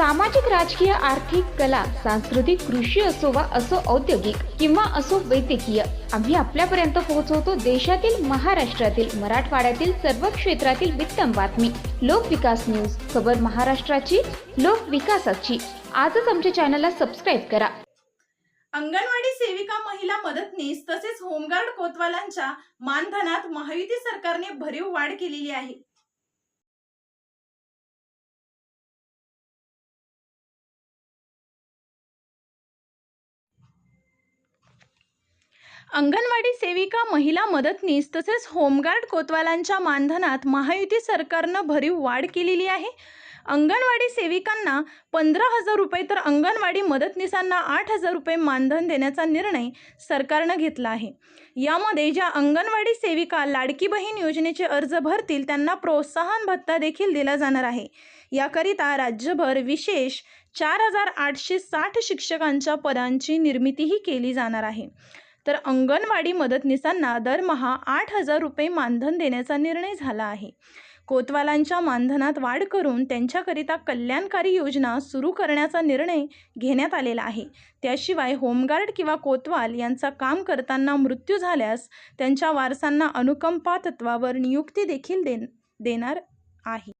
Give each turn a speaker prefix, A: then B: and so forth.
A: सामाजिक राजकीय आर्थिक कला सांस्कृतिक कृषी असो वा असो औद्योगिक किंवा असो वैद्यकीय आम्ही आपल्यापर्यंत पोहोचवतो देशातील महाराष्ट्रातील मराठवाड्यातील सर्व क्षेत्रातील वित्तम बातमी. लोकविकास न्यूज खबर महाराष्ट्राची लोकविकासाची आजच आमच्या चॅनलला सबस्क्राईब करा.
B: अंगणवाडी सेविका महिला मदतनीस तसेच होमगार्ड कोतवालांच्या मानधनात महायुती सरकारने भरीव वाढ केलेली आहे. अंगणवाडी सेविका महिला मदतनीस तसेच होमगार्ड कोतवालांच्या मानधनात महायुती सरकारनं भरीव वाढ केलेली आहे. अंगणवाडी सेविकांना पंधरा हजार रुपये तर अंगणवाडी मदतनीसांना आठ हजार रुपये मानधन देण्याचा निर्णय सरकारनं घेतला आहे. यामध्ये ज्या अंगणवाडी सेविका लाडकी बहीण योजनेचे अर्ज भरतील त्यांना प्रोत्साहन भत्ता देखील दिला जाणार आहे. याकरिता राज्यभर विशेष चार हजार आठशे साठ शिक्षकांच्या पदांची निर्मितीही केली जाणार आहे. तर अंगणवाडी मदतनीसांना दरमहा आठ हजार रुपये मानधन देण्याचा निर्णय झाला आहे. कोतवालांच्या मानधनात वाढ करून त्यांच्याकरिता कल्याणकारी योजना सुरू करण्याचा निर्णय घेण्यात आलेला आहे. त्याशिवाय होमगार्ड किंवा कोतवाल यांचा काम करताना मृत्यू झाल्यास त्यांच्या वारसांना अनुकंपा तत्वावर नियुक्ती देखील दे देणार आहे.